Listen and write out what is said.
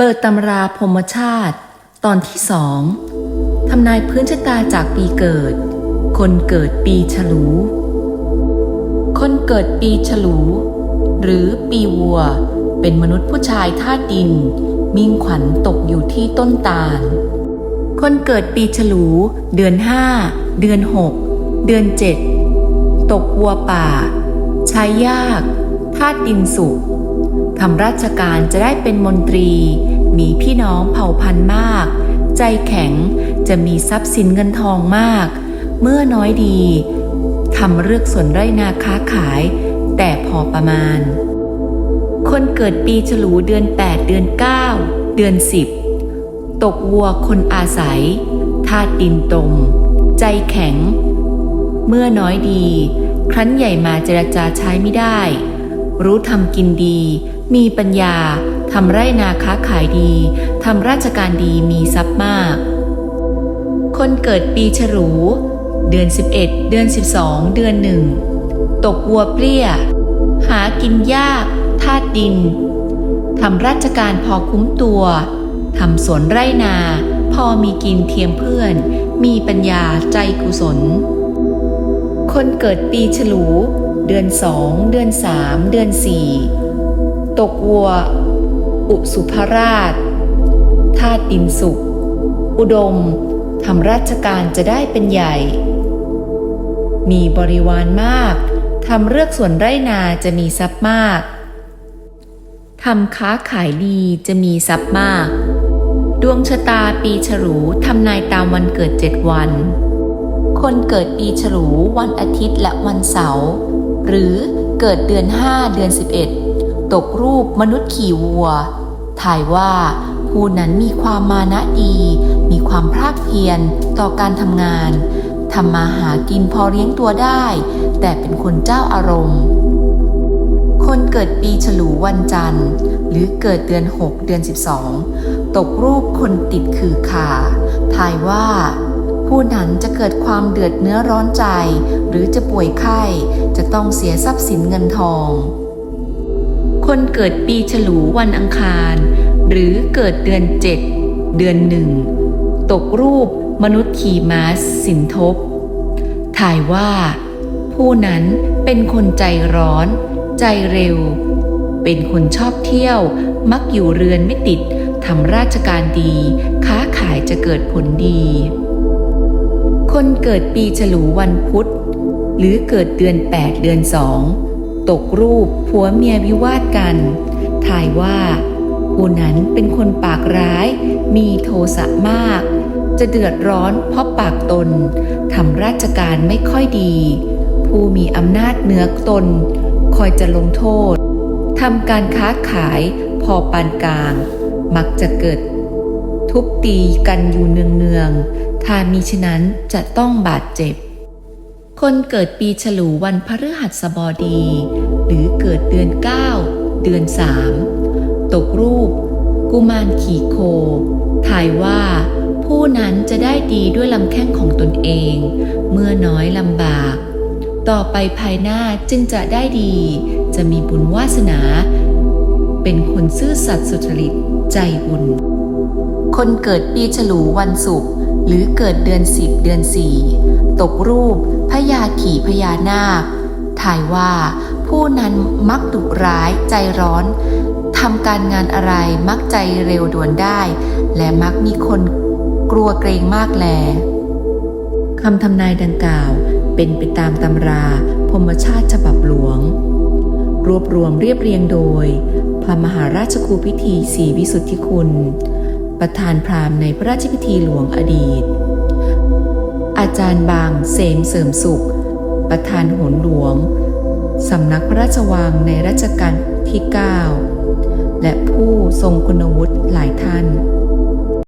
เปิดตำราพรมชาติ ตอนที่สองทำนายพื้นชะตาจากปีเกิด คนเกิดปีฉลู คนเกิดปีฉลู หรือปีวัว เป็นมนุษย์ผู้ชายธาตุดิน มิ่งขวัญตกอยู่ที่ต้นตาล คนเกิดปีฉลู เดือนห้าเดือนหกเดือนเจ็ดตกวัวป่า ใช้ยากธาตุดินสุก ทำราชการจะได้เป็นมนตรี มีพี่น้องเผ่าพันธุ์มาก ใจแข็งจะมีทรัพย์สินเงินทองมาก เมื่อน้อยดีทำเลือกสวนไร่นาค้าขาย แต่พอประมาณ คนเกิดปีฉลูเดือน 8 เดือน 9 เดือน 10 ตกวัวคนอาศัยธาตุดินตม ใจแข็ง เมื่อน้อยดี ครั้นใหญ่มาเจรจาใช้ไม่ได้ รู้ทำกินดี มีปัญญาทำไร่นาค้าขายดีทำราชการดีมีทรัพย์มาก คนเกิดปีฉลูเดือน 11 เดือน 12 เดือนหนึ่งตกวัวเปรี้ย หากินยากธาตุดินทำราชการพอคุ้มตัวทำสวนไร่นา พอมีกินเทียมเพื่อน มีปัญญาใจกุศล คนเกิดปีฉลู เดือนสอง เดือนสาม เดือนสี่ ตกวัว อุสุภราชธาตุดินสุข อุดมทำราชการจะได้เป็นใหญ่ มีบริวารมากทำเลือกส่วนไร่นาจะมีทรัพย์มากทำค้าขายดีจะมีทรัพย์มาก ดวงชะตาปีฉลูทำนายตามวันเกิดเจ็ดวัน คนเกิดปีฉลูวันอาทิตย์และวันเสาร์หรือเกิดเดือน 5 เดือน 11 ตกรูปมนุษย์ขี่วัว ถ่ายว่าผู้นั้นมีความมานะดี มีความภาคเพียรต่อการทำงานทำมาหากินพอเลี้ยงตัวได้ แต่เป็นคนเจ้าอารมณ์ คนเกิดปีฉลูวันจันทร์ หรือเกิดเดือน 6 เดือน 12 ตกรูปคนติดคือขาทายว่าผู้นั้นจะเกิดความเดือดเนื้อร้อนใจ หรือจะป่วยไข้จะต้องเสียทรัพย์สินเงินทอง คนเกิดปีฉลูวันอังคาร หรือเกิดเดือน7เดือนหนึ่ง ตกรูปมนุษย์ขี่ม้าสินทบ ถ่ายว่า ผู้นั้นเป็นคนใจร้อน ใจเร็ว เป็นคนชอบเที่ยว มักอยู่เรือนไม่ติดทำราชการดี ค้าขายจะเกิดผลดี คนเกิดปีฉลูวันพุธ หรือเกิดเดือน 8 เดือนสอง ตกรูปผัวเมียวิวาทกันถ่ายว่าผู้นั้นเป็นคนปากร้าย มีโทสะมาก จะเดือดร้อนเพราะปากตนทำราชการไม่ค่อยดี ผู้มีอำนาจเหนือตน คอยจะลงโทษทำการค้าขายพอปานกลาง มักจะเกิด ทุบตีกันอยู่เนืองๆถ้ามีฉะนั้นจะต้องบาดเจ็บ คนเกิดปีฉลูวันพฤหัสบดี หรือเกิดเดือน 9 เดือน 3 ตกรูป กุมารขี่โค ถ่ายว่า ผู้นั้นจะได้ดีด้วยลำแข้งของตนเอง เมื่อน้อยลำบาก ต่อไปภายหน้าจึงจะได้ดี จะมีบุญวาสนา เป็นคนซื่อสัตย์สุจริตใจบุญ คนเกิดปีฉลูวันศุกร์ หรือเกิดเดือนสิบเดือนสี่ตกรูปพญาขี่พญานาคถ่ายว่าผู้นั้นมักดุร้ายใจร้อนทำการงานอะไรมักใจเร็วด่วนได้ และมักมีคนกลัวเกรงมากแลคำทำนายดังกล่าวเป็นไปตามตำราพมชาติฉบับหลวง รวบรวมเรียบเรียงโดย พระมหาราชครูพิธีศรีวิสุทธิคุณ ประธานพราหมณ์ในพระราชพิธีหลวงอดีต อาจารย์บางเสมเสริมสุข ประธานหนหลวง สำนักพระราชวังในรัชกาลที่ 9 และผู้ทรงคุณวุฒิหลายท่าน